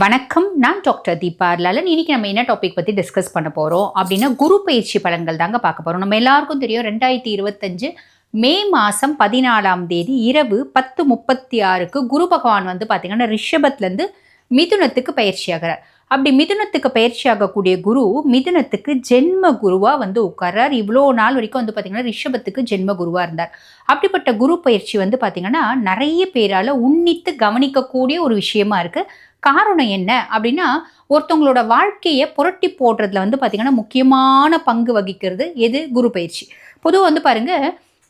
வணக்கம் நான் டாக்டர் தீபா லலன் இன்னைக்கு நம்ம என்ன டாபிக் பற்றி டிஸ்கஸ் பண்ண போகிறோம் அப்படின்னா குரு பயிற்சி பலன்கள் தாங்க பார்க்க போகிறோம் நம்ம எல்லாருக்கும் தெரியும் ரெண்டாயிரத்தி இருபத்தஞ்சு மே மாதம் பதினாலாம் தேதி இரவு பத்து முப்பத்தி ஆறுக்கு குரு பகவான் வந்து பார்த்திங்கன்னா ரிஷபத்துலேருந்து மிதுனத்துக்கு பயிற்சி ஆகிறார். அப்படி மிதுனத்துக்கு பயிற்சி ஆகக்கூடிய குரு மிதுனத்துக்கு ஜென்ம குருவாக வந்து உட்கார்றார். இவ்வளோ நாள் வரைக்கும் வந்து பார்த்திங்கன்னா ரிஷபத்துக்கு ஜென்ம குருவாக இருந்தார். அப்படிப்பட்ட குரு பயிற்சி வந்து பார்த்திங்கன்னா நிறைய பேரால் உன்னித்து கவனிக்கக்கூடிய ஒரு விஷயமா இருக்குது காரணம் என்ன அப்படின்னா ஒருத்தவங்களோட வாழ்க்கையை புரட்டி போடுறதுல வந்து பார்த்திங்கன்னா முக்கியமான பங்கு வகிக்கிறது எது? குரு பயிற்சி. பொதுவாக வந்து பாருங்க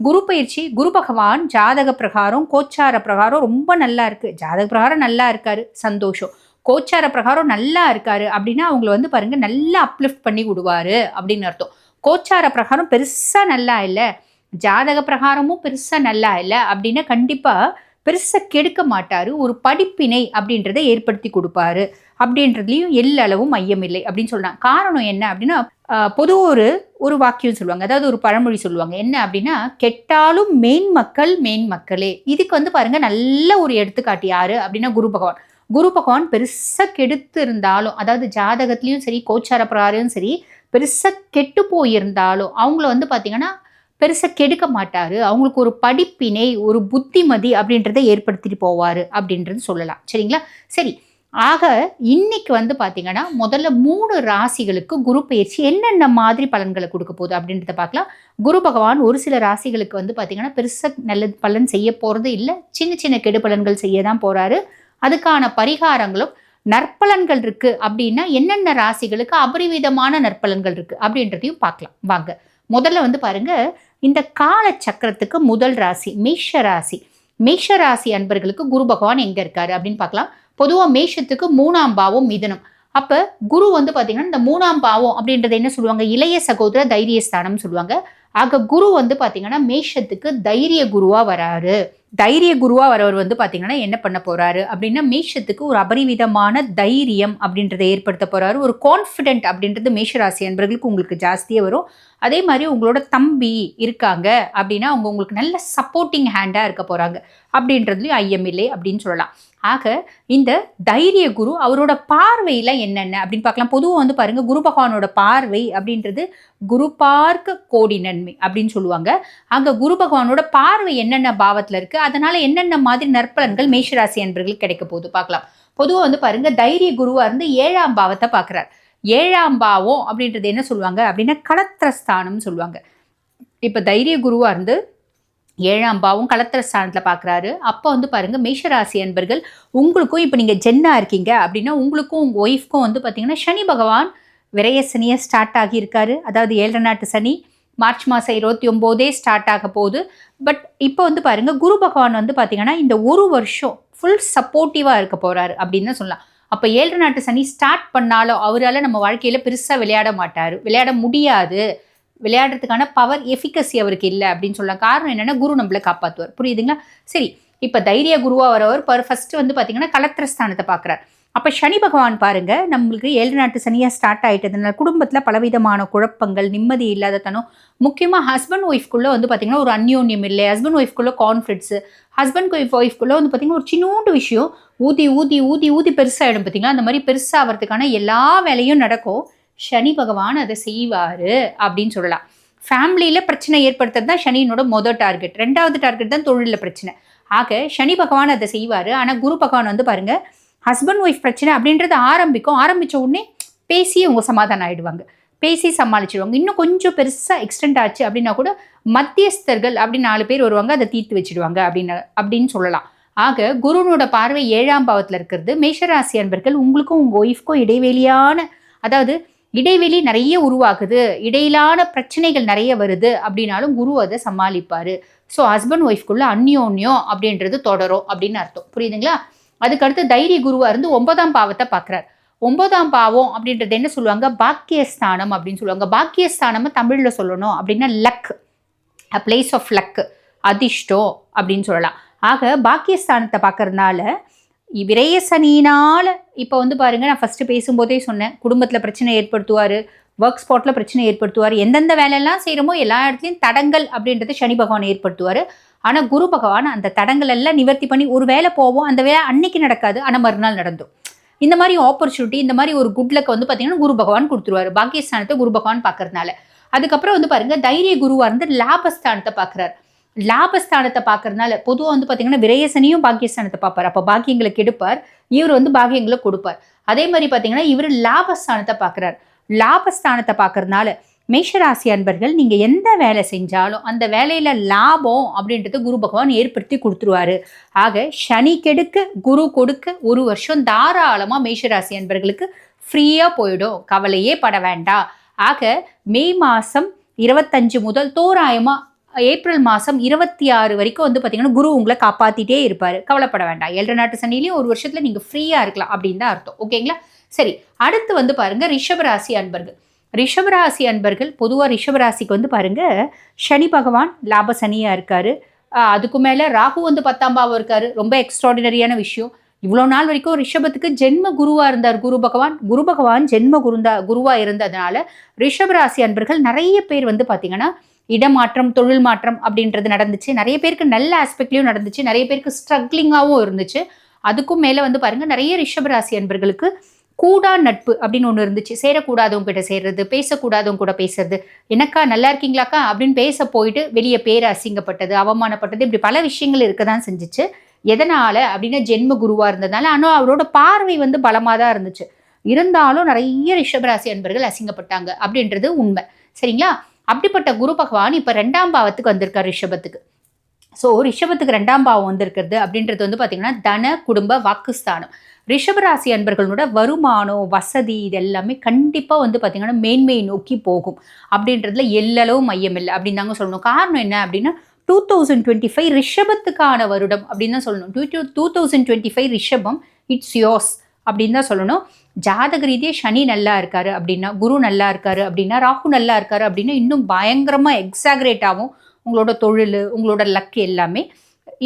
குரு பயிற்சி குரு பகவான் ஜாதக பிரகாரம் கோச்சார பிரகாரம் ரொம்ப நல்லா இருக்கு. ஜாதக பிரகாரம் நல்லா இருக்காரு. சந்தோஷம். கோச்சார பிரகாரம் நல்லா இருக்காரு அப்படின்னா அவங்கள வந்து பாருங்க நல்லா அப்லிஃப்ட் பண்ணி விடுவாரு அப்படின்னு அர்த்தம். கோச்சார பிரகாரம் பெருசாக நல்லா இல்லை. ஜாதக பிரகாரமும் பெருசாக நல்லா இல்லை அப்படின்னா கண்டிப்பாக பெருசாக கெடுக்க மாட்டார். ஒரு படிப்பினை அப்படின்றத ஏற்படுத்தி கொடுப்பாரு. அப்படின்றதுலையும் எல்லளவும் மையமில்லை அப்படின்னு சொல்கிறாங்க காரணம் என்ன அப்படின்னா பொதுவாக பொது ஒரு ஒரு வாக்கியம் சொல்லுவாங்க. அதாவது ஒரு பழமொழி சொல்லுவாங்க. என்ன அப்படின்னா கெட்டாலும் மெயின் மக்கள் மெயின் மக்களே இதுக்கு வந்து பாருங்க நல்ல ஒரு எடுத்துக்காட்டு யார் அப்படின்னா குரு பகவான். குரு பகவான் பெருசாக கெடுத்து இருந்தாலும் அதாவது ஜாதகத்துலேயும் சரி கோச்சார பிரகாரம் சரி பெருசாக கெட்டு போயிருந்தாலும் அவங்கள வந்து பார்த்தீங்கன்னா பெருசாக கெடுக்க மாட்டார். அவங்களுக்கு ஒரு படிப்பினை ஒரு புத்திமதி அப்படின்றத ஏற்படுத்திட்டு போவார் அப்படின்றது சொல்லலாம். சரிங்களா? சரி. ஆக இன்னைக்கு வந்து பார்த்தீங்கன்னா முதல்ல மூணு ராசிகளுக்கு குரு பயிற்சி என்னென்ன மாதிரி பலன்களை கொடுக்க போகுது அப்படின்றத பார்க்கலாம். குரு பகவான் ஒரு சில ராசிகளுக்கு வந்து பார்த்தீங்கன்னா பெருசாக நல்ல பலன் செய்ய போகிறது இல்லை. சின்ன சின்ன கெடு பலன்கள் செய்ய தான் போகிறாரு அதுக்கான பரிகாரங்களும் நற்பலன்கள் இருக்கு அப்படின்னா என்னென்ன ராசிகளுக்கு அபரிவிதமான நற்பலன்கள் இருக்கு அப்படின்றதையும் பார்க்கலாம். வாங்க முதல்ல வந்து பாருங்க இந்த கால சக்கரத்துக்கு முதல் ராசி மேஷ ராசி. மேஷ ராசி அன்பர்களுக்கு குரு பகவான் எங்க இருக்காரு அப்படின்னு பார்க்கலாம். பொதுவாக மேஷத்துக்கு மூணாம் பாவம் மிதனம். அப்ப குரு வந்து பாத்தீங்கன்னா இந்த மூணாம் பாவம் அப்படின்றது என்ன சொல்லுவாங்க? இளைய சகோதர தைரியஸ்தானம்னு சொல்லுவாங்க. ஆக குரு வந்து பார்த்தீங்கன்னா மேஷத்துக்கு தைரிய குருவாக வராரு. தைரிய குருவாக வரவர் வந்து பார்த்தீங்கன்னா என்ன பண்ண போகிறாரு அப்படின்னா மேஷத்துக்கு ஒரு அபரிவிதமான தைரியம் அப்படின்றத ஏற்படுத்த போகிறாரு ஒரு கான்ஃபிடென்ட் அப்படின்றது மேஷராசி அன்பர்களுக்கு உங்களுக்கு ஜாஸ்தியாக வரும். அதே மாதிரி உங்களோட தம்பி இருக்காங்க அப்படின்னா அவங்க உங்களுக்கு நல்ல சப்போர்ட்டிங் ஹேண்டாக இருக்க போகிறாங்க அப்படின்றதுலையும் ஐயமில்லை அப்படின்னு சொல்லலாம். ஆக இந்த தைரிய குரு அவரோட பார்வையில் என்னென்ன? அப்படின்னு பார்க்கலாம். பொதுவாக வந்து பாருங்க குரு பகவானோட பார்வை அப்படின்றது குரு பார்க்க கோடி நன்மை அப்படின்னு சொல்லுவாங்க. அங்கே குரு பகவானோட பார்வை என்னென்ன பாவத்தில் இருக்குது அதனால என்னென்ன மாதிரி நற்பலன்கள் மேஷராசி அன்பர்களுக்கு கிடைக்க போகுது பார்க்கலாம். பொதுவாக வந்து பாருங்க தைரிய குருவாக இருந்து ஏழாம் பாவத்தை பார்க்குறார். ஏழாம் பாவம் அப்படின்றது என்ன சொல்லுவாங்க? அப்படின்னா களத்திரஸ்தானம்னு சொல்லுவாங்க. இப்போ தைரிய குருவாக இருந்து ஏழாம் பாவம் களத்திரஸ்தானத்தில் பார்க்குறாரு அப்போ வந்து பாருங்கள் மேஷராசி அன்பர்கள் உங்களுக்கும் இப்போ நீங்கள் ஜென்னாக இருக்கீங்க அப்படின்னா உங்களுக்கும் உங்கள் ஒய்ஃப்க்கும் வந்து பார்த்தீங்கன்னா சனி பகவான் விரைய சனியாக ஸ்டார்ட் ஆகியிருக்காரு அதாவது ஏழரை நாட்டு சனி மார்ச் மாதம் இருபத்தி ஒம்போதே ஸ்டார்ட் ஆக போகுது. பட் இப்போ வந்து பாருங்கள் குரு பகவான் வந்து பார்த்தீங்கன்னா இந்த ஒரு வருஷம் ஃபுல் சப்போர்ட்டிவாக இருக்க போகிறாரு அப்படின்னு தான் சொல்லலாம். அப்போ ஏழரை நாட்டு சனி ஸ்டார்ட் பண்ணாலும் அவரால் நம்ம வாழ்க்கையில் பெருசாக விளையாட மாட்டார். விளையாட முடியாது. விளையாடுறதுக்கான பவர் எஃபிகசி அவருக்கு இல்லை அப்படின்னு சொல்லலாம். காரணம் என்னென்னா குரு நம்மளை காப்பாற்றுவார் புரியுதுங்களா? சரி இப்போ தைரிய குருவாக வரவர் பர் ஃபஸ்ட்டு வந்து பார்த்தீங்கன்னா கலத்திரஸ்தானத்தை பார்க்குறார் அப்போ சனி பகவான் பாருங்கள் நம்மளுக்கு ஏழு நாட்டு சனியாக ஸ்டார்ட் ஆகிட்டதுனால குடும்பத்தில் பலவிதமான குழப்பங்கள் நிம்மதி இல்லாத தனம். முக்கியமாக ஹஸ்பண்ட் ஒய்ஃப்குள்ளே வந்து பார்த்திங்கன்னா ஒரு அந்யோன்யம் இல்லை. ஹஸ்பண்ட் ஒய்ஃப்குள்ளே கான்ஃப்ளிக்ஸு ஹஸ்பண்ட் ஒய்ஃப் ஒய்ஃப்குள்ளே வந்து பார்த்திங்கன்னா ஒரு சின்னோண்டு விஷயம். ஊதி ஊதி ஊதி ஊதி பெருசாகிடும் பார்த்தீங்களா அந்த மாதிரி பெருசாகிறதுக்கான எல்லா வேலையும் நடக்கும். சனி பகவான் அதை செய்வார் அப்படின்னு சொல்லலாம். ஃபேமிலியில் பிரச்சனை ஏற்படுத்துறது தான் சனியினோட மொதல் டார்கெட் ரெண்டாவது டார்கெட் தான் தொழிலில் பிரச்சனை. ஆக சனி பகவான் அதை செய்வார். ஆனால் குரு பகவான் வந்து பாருங்கள் ஹஸ்பண்ட் ஒய்ஃப் பிரச்சனை அப்படின்றது ஆரம்பிக்கும். ஆரம்பித்த உடனே பேசி அவங்க சமாதானம் ஆகிடுவாங்க பேசி சமாளிச்சிடுவாங்க இன்னும் கொஞ்சம் பெருசாக எக்ஸ்டெண்ட் ஆச்சு அப்படின்னா கூட மத்தியஸ்தர்கள் அப்படின்னு நாலு பேர் வருவாங்க. அதை தீர்த்து வச்சிடுவாங்க அப்படின்னு அப்படின்னு சொல்லலாம். ஆக குருனோட பார்வை ஏழாம் பாவத்தில் இருக்கிறது. மேஷராசி அன்பர்கள் உங்களுக்கும் உங்கள் ஒய்ஃப்க்கும் இடைவெளியான அதாவது இடைவெளி நிறைய உருவாகுது. இடையிலான பிரச்சனைகள் நிறைய வருது அப்படின்னாலும் குரு அதை சமாளிப்பார். ஸோ ஹஸ்பண்ட் ஒய்ஃப்குள்ள அந்யோன்யம் அப்படின்றது தொடரும் அப்படின்னு அர்த்தம். புரியுதுங்களா? அதுக்கடுத்து தைரிய குருவாக இருந்து ஒன்பதாம் பாவத்தை பார்க்குறார். ஒன்பதாம் பாவம் அப்படின்றது என்ன சொல்லுவாங்க? பாக்கியஸ்தானம் அப்படின்னு சொல்லுவாங்க. பாக்கியஸ்தானம் தமிழில் சொல்லணும் அப்படின்னா luck. A place of luck அதிர்ஷ்டம் அப்படின்னு சொல்லலாம். ஆக பாக்கியஸ்தானத்தை பார்க்கறதுனால விரய சனியினால் இப்போ வந்து பாருங்கள் நான் ஃபஸ்ட்டு பேசும்போதே சொன்னேன் குடும்பத்தில் பிரச்சனை ஏற்படுத்துவார் ஒர்க் ஸ்பாட்டில் பிரச்சனை ஏற்படுத்துவார் எந்தெந்த வேலையெல்லாம் செய்கிறோமோ எல்லா இடத்துலையும் தடங்கள் அப்படின்றது சனி பகவான் ஏற்படுத்துவார். ஆனால் குரு பகவான் அந்த தடங்கள் எல்லாம் நிவர்த்தி பண்ணி ஒரு வேலை போவோம் அந்த வேலை அன்னைக்கு நடக்காது ஆனால் மறுநாள் நடந்தோம். இந்த மாதிரி ஆப்பர்ச்சுனிட்டி இந்த மாதிரி ஒரு குட் லக் வந்து பார்த்தீங்கன்னா குரு பகவான் கொடுத்துருவாரு பாக்கியஸ்தானத்தை குரு பகவான் பார்க்கறதுனால. அதுக்கப்புறம் வந்து பாருங்கள் தைரிய குருவா இருந்து லாபஸ்தானத்தை பார்க்குறாரு. லாபஸ்தானத்தை பார்க்கறதுனால பொதுவாக வந்து பார்த்தீங்கன்னா விரயசனியும் பாக்கியஸ்தானத்தை பார்ப்பார். அப்போ பாக்கியங்களை கெடுப்பார் இவர் வந்து பாக்கியங்களை கொடுப்பார். அதே மாதிரி பார்த்தீங்கன்னா இவர் லாபஸ்தானத்தை பார்க்குறார். லாபஸ்தானத்தை பார்க்கறதுனால மேஷராசி அன்பர்கள் நீங்கள் எந்த வேலை செஞ்சாலும் அந்த வேலையில் லாபம் அப்படின்றது குரு பகவான் ஏற்படுத்தி கொடுத்துருவாரு. ஆக சனி கெடுக்க குரு கொடுக்க ஒரு வருஷம் தாராளமாக மேஷராசி அன்பர்களுக்கு ஃப்ரீயாக போயிடும். கவலையே பட வேண்டாம். ஆக மே மாதம் இருபத்தஞ்சு முதல் தோராயமாக ஏப்ரல் மாதம் இருபத்தி ஆறு வரைக்கும் வந்து பார்த்தீங்கன்னா குரு உங்களை காப்பாற்றிட்டே இருப்பார். கவலைப்பட வேண்டாம். ஏழரை நாட்டு சனிலையும் ஒரு வருஷத்தில் நீங்கள் ஃப்ரீயாக இருக்கலாம் அப்படின்னு தான் அர்த்தம். ஓகேங்களா சரி அடுத்து வந்து பாருங்கள் ரிஷபராசி அன்பர்கள். ரிஷபராசி அன்பர்கள் பொதுவாக ரிஷபராசிக்கு வந்து பாருங்கள் சனி பகவான் லாப சனியாக இருக்கார். அதுக்கு மேலே ராகு வந்து பத்தாம் பாவம் இருக்கார். ரொம்ப எக்ஸ்ட்ராடினரியான விஷயம். இவ்வளோ நாள் வரைக்கும் ரிஷபத்துக்கு ஜென்ம குருவாக இருந்தார் குரு பகவான். குரு பகவான் ஜென்ம குருந்தா குருவாக இருந்ததுனால ரிஷபராசி அன்பர்கள் நிறைய பேர் வந்து பார்த்திங்கன்னா இடமாற்றம் தொழில் மாற்றம் அப்படின்றது நடந்துச்சு. நிறைய பேருக்கு நல்ல ஆஸ்பெக்ட்லையும் நடந்துச்சு. நிறைய பேருக்கு ஸ்ட்ரகிளிங்காகவும் இருந்துச்சு. அதுக்கும் மேலே வந்து பாருங்கள் நிறைய ரிஷபராசி அன்பர்களுக்கு கூடா நட்பு அப்படின்னு ஒன்று இருந்துச்சு. சேரக்கூடாதவங்க கிட்ட சேர்றது பேசக்கூடாதவங்க கூட பேசுறது. என்னக்கா நல்லா இருக்கீங்களாக்கா? அப்படின்னு பேச போயிட்டு வெளியே பேர் அசிங்கப்பட்டது அவமானப்பட்டது இப்படி பல விஷயங்கள் இருக்க தான் செஞ்சுச்சு. எதனால? அப்படின்னா ஜென்ம குருவாக இருந்ததுனால ஆனால் அவரோட பார்வை வந்து பலமாக தான் இருந்துச்சு. இருந்தாலும் நிறைய ரிஷபராசி அன்பர்கள் அசிங்கப்பட்டாங்க அப்படின்றது உண்மை. சரிங்களா? அப்படிப்பட்ட குரு பகவான் இப்போ ரெண்டாம் பாவத்துக்கு வந்திருக்கார் ரிஷபத்துக்கு. ஸோ ரிஷபத்துக்கு ரெண்டாம் பாவம் வந்திருக்கிறது அப்படின்றது வந்து பார்த்திங்கன்னா தன குடும்ப வாக்குஸ்தானம். ரிஷபராசி அன்பர்களோட வருமானம் வசதி இது எல்லாமே கண்டிப்பாக வந்து பார்த்தீங்கன்னா மேன்மையை நோக்கி போகும். அப்படின்றதுல எல்லளவும் மையம் இல்லை அப்படின்னு தாங்க சொல்லணும். காரணம் என்ன அப்படின்னா டூ தௌசண்ட் டுவெண்ட்டி ஃபைவ் ரிஷபத்துக்கான வருடம் அப்படின்னு தான் சொல்லணும். Two two two thousand twenty five ரிஷபம் இட்ஸ் யோஸ் அப்படின்னு தான் சொல்லணும். ஜாதக ரீதியாக சனி நல்லா இருக்காரு அப்படின்னா குரு நல்லா இருக்காரு அப்படின்னா ராகு நல்லா இருக்காரு அப்படின்னா இன்னும் பயங்கரமாக எக்ஸாகரேட் ஆகும். உங்களோட தொழில் உங்களோட லக் எல்லாமே.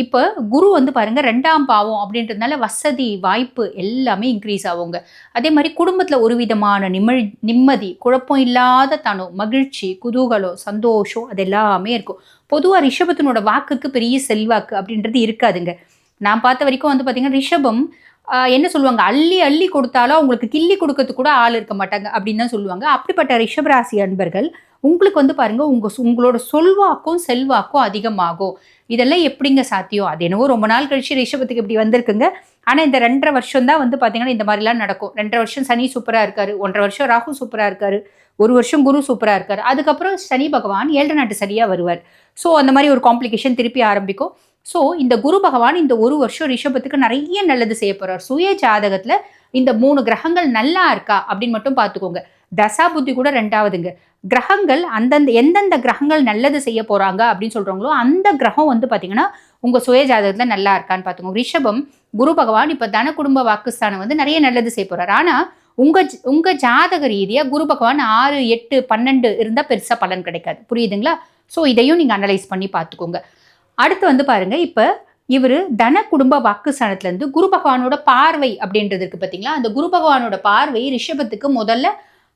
இப்போ குரு வந்து பாருங்கள் ரெண்டாம் பாவம் அப்படின்றதுனால வசதி வாய்ப்பு எல்லாமே இன்க்ரீஸ் ஆகுங்க. அதே மாதிரி குடும்பத்தில் ஒரு விதமான நிமிழ் நிம்மதி குழப்பம் இல்லாத தனம் மகிழ்ச்சி குதூகலம் சந்தோஷம் அது எல்லாமே இருக்கும். பொதுவாக ரிஷபத்தினோட வாக்குக்கு பெரிய செல்வாக்கு அப்படின்றது இருக்காதுங்க. நான் பார்த்த வரைக்கும் வந்து பார்த்தீங்கன்னா ரிஷபம் என்ன சொல்லுவாங்க? அள்ளி அள்ளி கொடுத்தாலும் அவங்களுக்கு கிள்ளி கொடுக்கறதுக்கு கூட ஆள் இருக்க மாட்டாங்க அப்படின்னு தான் சொல்லுவாங்க. அப்படிப்பட்ட ரிஷபராசி அன்பர்கள் உங்களுக்கு வந்து பாருங்க உங்க உங்களோட சொல்வாக்கும் செல்வாக்கும் அதிகமாகும். இதெல்லாம் எப்படிங்க சாத்தியம்? அது என்னவோ ரொம்ப நாள் கழிச்சு ரிஷபத்துக்கு இப்படி வந்திருக்குங்க. ஆனால் இந்த ரெண்டரை வருஷம் தான் வந்து பார்த்தீங்கன்னா இந்த மாதிரிலாம் நடக்கும். ரெண்டரை வருஷம் சனி சூப்பராக இருக்காரு. ஒன்றரை வருஷம் ராகு சூப்பராக இருக்காரு. ஒரு வருஷம் குரு சூப்பராக இருக்காரு. அதுக்கப்புறம் சனி பகவான் ஏழு நாட்டு சரியாக வருவார். ஸோ அந்த மாதிரி ஒரு காம்ப்ளிகேஷன் திருப்பி ஆரம்பிக்கும். ஸோ இந்த குரு பகவான் இந்த ஒரு வருஷம் ரிஷபத்துக்கு நிறைய நல்லது செய்ய போறார். சுய ஜாதகத்தில் இந்த மூணு கிரகங்கள் நல்லா இருக்கா அப்படின்னு மட்டும் பார்த்துக்கோங்க. தசா புத்தி கூட ரெண்டாவதுங்க. கிரகங்கள் அந்தந்த எந்தெந்த கிரகங்கள் நல்லது செய்ய போறாங்க அப்படின்னு சொல்றாங்களோ அந்த கிரகம் வந்து பார்த்தீங்கன்னா உங்க சுய ஜாதகத்தில் நல்லா இருக்கான்னு பார்த்துக்கோங்க. ரிஷபம் குரு பகவான் இப்போ தன குடும்ப வாக்குஸ்தானம் வந்து நிறைய நல்லது செய்ய போறார். ஆனால் உங்க ஜ- உங்க ஜாதக ரீதியா குரு பகவான் ஆறு எட்டு பன்னெண்டு இருந்தால் பெருசா பலன் கிடைக்காது. புரியுதுங்களா? ஸோ இதையும் நீங்க அனலைஸ் பண்ணி பார்த்துக்கோங்க. அடுத்து வந்து பாருங்க இப்போ இவர் தன குடும்ப வாக்குஸ்தானத்துலேருந்து குரு பகவானோட பார்வை அப்படின்றது இருக்கு பார்த்தீங்களா அந்த குரு பகவானோட பார்வை ரிஷபத்துக்கு முதல்ல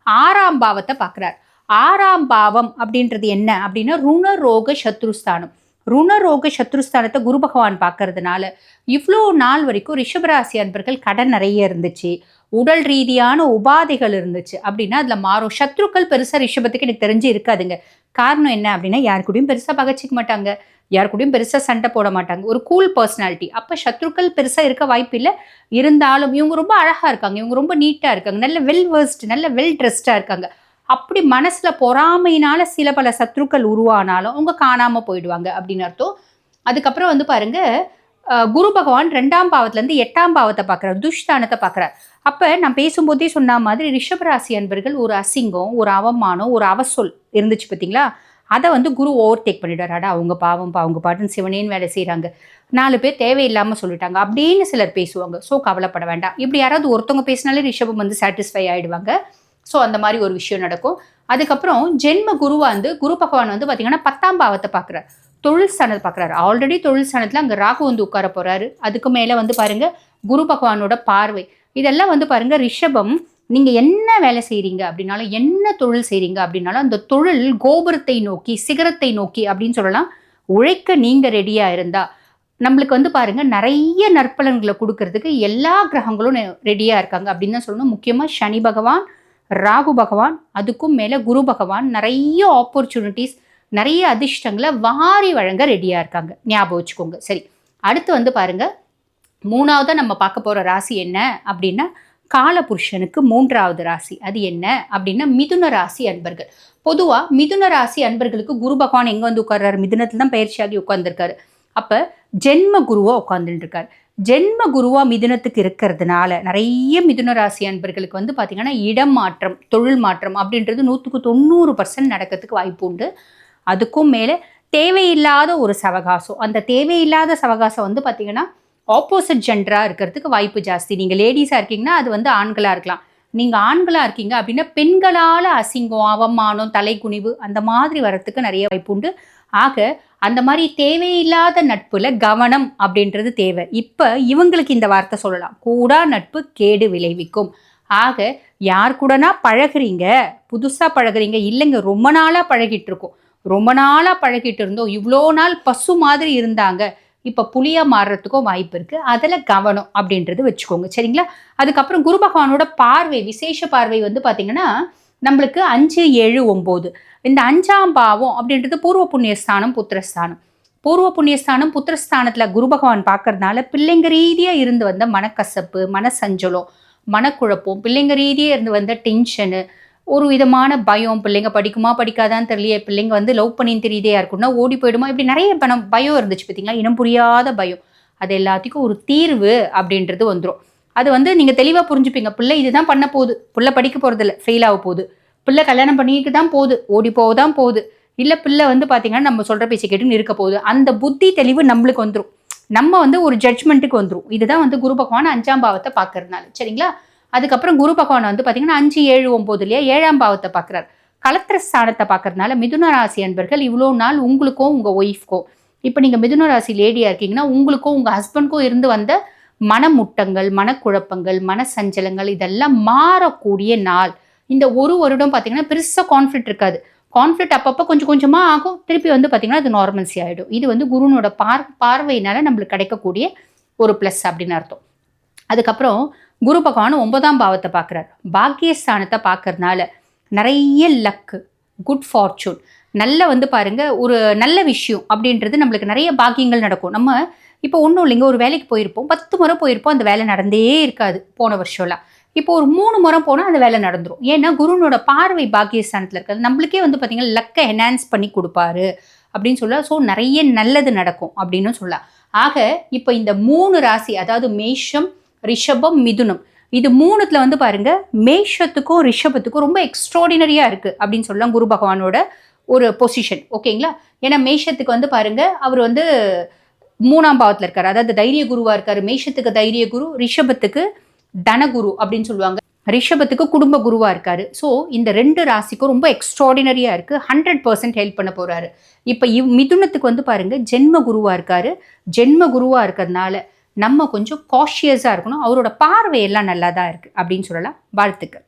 ஆறாம் பாவத்தை பார்க்குறார் ஆறாம் பாவம் அப்படின்றது என்ன? அப்படின்னா ருணரோக சத்ருஸ்தானம். ருணரோக சத்ருஸ்தானத்தை குரு பகவான் பார்க்கறதுனால இவ்வளோ நாள் வரைக்கும் ரிஷபராசி அன்பர்கள் கடன் நிறைய இருந்துச்சு. உடல் ரீதியான உபாதைகள் இருந்துச்சு. அப்படின்னா அதில் மாறும். சத்ருக்கள் பெருசாக ரிஷபத்துக்கு எனக்கு தெரிஞ்சு இருக்காதுங்க. காரணம் என்ன அப்படின்னா யார் கூடயும் பெருசாக பகச்சிக்க மாட்டாங்க. யார் கூடயும் பெருசாக சண்டை போட மாட்டாங்க. ஒரு கூல் பர்சனாலிட்டி அப்போ சத்ருக்கள் பெருசாக இருக்க வாய்ப்பு இல்லை. இருந்தாலும் இவங்க ரொம்ப அழகாக இருக்காங்க. இவங்க ரொம்ப நீட்டாக இருக்காங்க. நல்ல வெல் வேர்ஸ்ட் நல்ல வெல் ட்ரெஸ்டாக இருக்காங்க. அப்படி மனசில் பொறாமையினால் சில பல சத்ருக்கள் உருவானாலும் அவங்க காணாமல் போயிடுவாங்க அப்படின்னு அர்த்தம். அதுக்கப்புறம் வந்து பாருங்க குரு பகவான் ரெண்டாம் பாவத்துலேருந்து எட்டாம் பாவத்தை பார்க்குறார் துஷ்தானத்தை பார்க்குறார். அப்போ நான் பேசும்போதே சொன்ன மாதிரி ரிஷபராசி அன்பர்கள் ஒரு அசிங்கம் ஒரு அவமானம் ஒரு அவசொல் இருந்துச்சு பார்த்தீங்களா அதை வந்து குரு ஓவர் டேக் பண்ணிடுறாடா அவங்க பாவம் பா அவங்க பாட்டுன்னு சிவனேன்னு வேலை செய்கிறாங்க நாலு பேர் தேவையில்லாமல் சொல்லிட்டாங்க அப்படின்னு சிலர் பேசுவாங்க. ஸோ கவலைப்பட வேண்டாம். இப்படி யாராவது ஒருத்தவங்க பேசினாலே ரிஷபம் வந்து சாட்டிஸ்ஃபை ஆகிடுவாங்க ஸோ அந்த மாதிரி ஒரு விஷயம் நடக்கும். அதுக்கப்புறம் ஜென்ம குருவா வந்து குரு பகவான் வந்து பார்த்தீங்கன்னா பத்தாம் பாவத்தை பார்க்குறாரு தொழில் ஸ்தானத்தை பார்க்குறாரு ஆல்ரெடி தொழில் ஸ்தானத்தில் அங்கே ராகு வந்து உட்கார போகிறாரு அதுக்கு மேலே வந்து பாருங்கள் குரு பகவானோட பார்வை. இதெல்லாம் வந்து பாருங்கள் ரிஷபம் நீங்கள் என்ன வேலை செய்கிறீங்க அப்படின்னாலும் என்ன தொழில் செய்கிறீங்க அப்படின்னாலும் அந்த தொழில் கோபுரத்தை நோக்கி சிகரத்தை நோக்கி அப்படின்னு சொல்லலாம் உழைக்க நீங்கள் ரெடியாக இருந்தால் நம்மளுக்கு வந்து பாருங்கள் நிறைய நற்பலன்களை கொடுக்கறதுக்கு எல்லா கிரகங்களும் ரெடியாக இருக்காங்க அப்படின்னு தான் சொல்லணும். முக்கியமாக சனி பகவான் ராகு பகவான் அதுக்கும் மேலே குரு பகவான் நிறைய ஆப்பர்ச்சுனிட்டிஸ் நிறைய அதிர்ஷ்டங்களை வாரி வழங்க ரெடியாக இருக்காங்க. ஞாபகம் வச்சுக்கோங்க. சரி அடுத்து வந்து பாருங்க. மூணாவதாக நம்ம பார்க்க போகிற ராசி என்ன அப்படின்னா காலபுருஷனுக்கு மூன்றாவது ராசி. அது என்ன அப்படின்னா மிதுன ராசி அன்பர்கள். பொதுவாக மிதுன ராசி அன்பர்களுக்கு குரு பகவான் எங்கே வந்து உட்கார்றாரு? மிதுனத்தில் தான் பயிற்சியாகி உட்காந்துருக்காரு அப்போ ஜென்ம குருவாக உட்காந்துட்டு இருக்காரு. ஜென்ம குருவா மிதுனத்துக்கு இருக்கிறதுனால நிறைய மிதுன ராசி அன்பர்களுக்கு வந்து பார்த்திங்கன்னா இடம் மாற்றம் தொழில் மாற்றம் அப்படின்றது நூற்றுக்கு தொண்ணூறு பர்சன்ட் நடக்கிறதுக்கு வாய்ப்பு உண்டு. அதுக்கும் மேலே தேவையில்லாத ஒரு சவகாசம். அந்த தேவையில்லாத சவகாசம் வந்து பார்த்திங்கன்னா ஆப்போசிட் ஜென்டராக இருக்கிறதுக்கு வாய்ப்பு ஜாஸ்தி. நீங்கள் லேடிஸாக இருக்கீங்கன்னா அது வந்து ஆண்களாக இருக்கலாம். நீங்கள் ஆண்களாக இருக்கீங்க அப்படின்னா பெண்களால் அசிங்கம் அவமானம் தலைக்குனிவு அந்த மாதிரி வரத்துக்கு நிறைய வாய்ப்பு உண்டு. ஆக அந்த மாதிரி தேவையில்லாத நட்பில் கவனம் அப்படின்றது தேவை. இப்போ இவங்களுக்கு இந்த வார்த்தை சொல்லலாம். கூடா நட்பு கேடு விளைவிக்கும். ஆக யார் கூடனா பழகிறீங்க? புதுசாக பழகுறீங்க? இல்லைங்க ரொம்ப நாளாக பழகிட்டு இருக்கோம். ரொம்ப நாளாக பழகிட்டு இருந்தோம். இவ்வளோ நாள் பசு மாதிரி இருந்தாங்க. இப்போ புளியாக மாறுறதுக்கும் வாய்ப்பு இருக்குது அதில் கவனம் அப்படின்றது வச்சுக்கோங்க. சரிங்களா? அதுக்கப்புறம் குரு பகவானோட பார்வை விசேஷ பார்வை வந்து பார்த்திங்கன்னா நம்மளுக்கு அஞ்சு ஏழு ஒம்பது. இந்த அஞ்சாம் பாவம் அப்படின்றது பூர்வ புண்ணியஸ்தானம் புத்திரஸ்தானம். பூர்வ புண்ணியஸ்தானம் புத்திரஸ்தானத்தில் குரு பகவான் பார்க்கறதுனால பிள்ளைங்க ரீதியாக இருந்து வந்த மனக்கசப்பு மனசஞ்சலம் மனக்குழப்பம் பிள்ளைங்க ரீதியாக இருந்து வந்த டென்ஷனு ஒரு விதமான பயம். பிள்ளைங்க படிக்குமா படிக்காதான்னு தெரியலையே. பிள்ளைங்க வந்து லவ் பண்ணின்னு தெரியுதே இருக்குன்னா ஓடி போயிடுமா? இப்படி நிறைய பணம் பயம் இருந்துச்சு பார்த்தீங்களா? இனம் புரியாத பயம். அது எல்லாத்துக்கும் ஒரு தீர்வு அப்படின்றது வந்துடும் அது வந்து நீங்கள் தெளிவாக புரிஞ்சுப்பீங்க. பிள்ளை இதுதான் பண்ண போகுது. பிள்ளை படிக்க போகிறதில்ல ஃபெயில் ஆக போகுது. பிள்ளை கல்யாணம் பண்ணிக்கிட்டு தான் போகுது. ஓடி போக தான் போகுது. இல்லை பிள்ளை வந்து பார்த்தீங்கன்னா நம்ம சொல்கிற பேச்சு கேட்டுன்னு இருக்க போகுது. அந்த புத்தி தெளிவு நம்மளுக்கு வந்துடும் நம்ம வந்து ஒரு ஜட்ஜ்மெண்ட்டுக்கு வந்துடும் இதுதான் வந்து குரு பகவான் அஞ்சாம் பாவத்தை பார்க்கறதுனால. சரிங்களா? அதுக்கப்புறம் குரு பகவான் வந்து பார்த்தீங்கன்னா அஞ்சு ஏழு ஒம்போதுலேயே ஏழாம் பாவத்தை பார்க்குறாரு. கலத்திர ஸ்தானத்தை பார்க்கறதுனால மிதுன ராசி அன்பர்கள் இவ்வளோ நாள் உங்களுக்கோ உங்கள் ஒய்ஃப்க்கும் இப்போ நீங்கள் மிதுன ராசி லேடியாக இருக்கீங்கன்னா உங்களுக்கோ உங்கள் ஹஸ்பண்ட்க்கோ இருந்து வந்த மனமுட்டங்கள் மனக்குழப்பங்கள் மனசஞ்சலங்கள் இதெல்லாம் மாறக்கூடிய நாள். இந்த ஒரு வருடம் பார்த்தீங்கன்னா பெருசாக கான்ஃப்ளிக்ட் இருக்காது. கான்ஃப்ளிக்ட் அப்பப்போ கொஞ்சம் கொஞ்சமாக ஆகும். திருப்பி வந்து பார்த்திங்கன்னா அது நார்மல்ஸி ஆகிடும் இது வந்து குருனோட பார் பார்வையினால நம்மளுக்கு கிடைக்கக்கூடிய ஒரு ப்ளஸ் அப்படின்னு அர்த்தம். அதுக்கப்புறம் குரு பகவான் ஒன்பதாம் பாவத்தை பார்க்குறாரு. பாக்கியஸ்தானத்தை பார்க்கறதுனால நிறைய லக்கு குட் ஃபார்ச்சூன் நல்ல வந்து பாருங்கள் ஒரு நல்ல விஷயம் அப்படின்றது நம்மளுக்கு நிறைய பாக்கியங்கள் நடக்கும். நம்ம இப்போ ஒன்றும் இல்லைங்க ஒரு வேலைக்கு போயிருப்போம் பத்து முறை போயிருப்போம் அந்த வேலை நடந்தே இருக்காது போன வருஷம்லாம். இப்போ ஒரு மூணு முறை போனால் அந்த வேலை நடந்துடும் ஏன்னா குருனோட பார்வை பாக்கியஸ்தானத்தில் இருக்கிறது. நம்மளுக்கே வந்து பார்த்திங்கன்னா லக்கை என்ஹான்ஸ் பண்ணி கொடுப்பாரு அப்படின்னு சொல்ல ஸோ நிறைய நல்லது நடக்கும் அப்படின்னு சொல்லலாம். ஆக இப்போ இந்த மூணு ராசி அதாவது மேஷம் ரிஷபம் மிதுனம். இது மூணுத்துல வந்து பாருங்க மேஷத்துக்கும் ரிஷபத்துக்கும் ரொம்ப எக்ஸ்ட்ராடினரியா இருக்கு அப்படின்னு சொல்லலாம் குரு பகவானோட ஒரு பொசிஷன் ஓகேங்களா? ஏன்னா மேஷத்துக்கு வந்து பாருங்க அவர் வந்து மூணாம் பாவத்தில் இருக்காரு. அதாவது தைரிய குருவா இருக்காரு. மேஷத்துக்கு தைரிய குரு ரிஷபத்துக்கு தனகுரு அப்படின்னு சொல்லுவாங்க. ரிஷபத்துக்கு குடும்ப குருவா இருக்காரு. ஸோ இந்த ரெண்டு ராசிக்கும் ரொம்ப எக்ஸ்ட்ராடினரியா இருக்கு. ஹண்ட்ரட் பர்சன்ட் ஹெல்ப் பண்ண போறாரு. இப்போ இவ் மிதுனத்துக்கு வந்து பாருங்க ஜென்ம குருவா இருக்காரு. ஜென்ம குருவா இருக்கிறதுனால நம்ம கொஞ்சம் காஷியஸாக இருக்கணும். அவரோட பார்வை எல்லாம் நல்லா தான் இருக்குது அப்படின்னு சொல்லலாம். வாழ்த்துக்கள்.